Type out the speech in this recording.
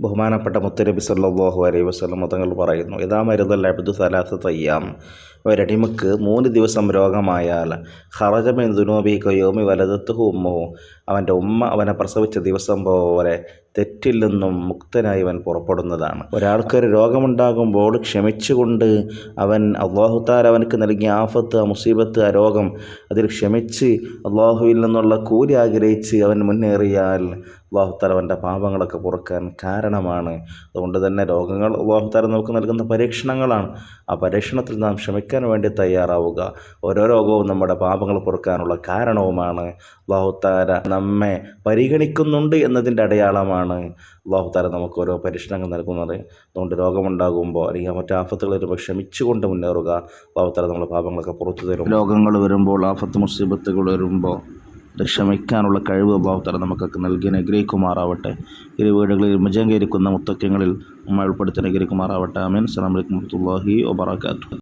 ബഹുമാനപ്പെട്ട മുത്തരബി സല്ലാഹു അലൈഹി വസ്ലം തങ്ങൾ പറയുന്നു ഇതാ മരുതൽ അബ്ദു സലാസ തയ്യാം ഒരടിമക്ക് മൂന്ന് ദിവസം രോഗമായാൽ ഹറജമിൻ ദുനോബിക്കോ യോമി വലതത്തുഹു ഉമ്മഹു. അവന്റെ ഉമ്മ അവനെ പ്രസവിച്ച ദിവസം പോലെ തെറ്റിൽ നിന്നും മുക്തനായി അവൻ പുറപ്പെടുന്നതാണ്. ഒരാൾക്കൊരു രോഗമുണ്ടാകുമ്പോൾ ക്ഷമിച്ചുകൊണ്ട് അവൻ അള്ളാഹുത്താൽ അവനക്ക് നൽകിയ ആഫത്ത് ആ മുസീബത്ത് ആ രോഗം അതിൽ ക്ഷമിച്ച് അള്ളാഹുവിൽ നിന്നുള്ള കൂലി ആഗ്രഹിച്ച് അവൻ മുന്നേറിയാൽ അള്ളാഹുത്താർ അവന്റെ പാപങ്ങളൊക്കെ പുറക്കാൻ കാരണമാണ്. അതുകൊണ്ട് തന്നെ രോഗങ്ങൾ അള്ളാഹുത്താർ നമുക്ക് നൽകുന്ന പരീക്ഷണങ്ങളാണ്. ആ പരീക്ഷണത്തിൽ നാം ക്ഷമിക്കാൻ വേണ്ടി തയ്യാറാവുക. ഓരോ രോഗവും നമ്മുടെ പാപങ്ങൾ പൊറുക്കാനുള്ള കാരണവുമാണ്. ബഹുത്താര നമ്മെ പരിഗണിക്കുന്നുണ്ട് എന്നതിന്റെ അടയാളമാണ്. ബഹുത്താര നമുക്ക് ഓരോ പരീക്ഷണങ്ങൾ നൽകുന്നത്. അതുകൊണ്ട് രോഗമുണ്ടാകുമ്പോൾ അല്ലെങ്കിൽ മറ്റു ആഫത്തുകൾ വരുമ്പോൾ ക്ഷമിച്ചുകൊണ്ട് മുന്നേറുക. ബഹുത്താര നമ്മുടെ പാപങ്ങളൊക്കെ പുറത്തു തരും. രോഗങ്ങൾ വരുമ്പോൾ ആഫത്ത് മുസീബത്തുകൾ വരുമ്പോൾ ക്ഷമിക്കാനുള്ള കഴിവ് അള്ളാഹുത്താല നമുക്കൊക്കെ നൽകി അനുഗ്രഹിക്കുമാറാവട്ടെ. ഇരു വീടുകളിൽ മുജങ്കരിക്കുന്ന മുത്തക്കങ്ങളിൽ നമ്മൾ ഉൾപ്പെടുത്തി അനുഗ്രഹിക്കുമാറാവട്ടെ. അമീൻ അലൈക്കും വറഹ്മത്തുള്ളാഹി വബറകാതുഹു.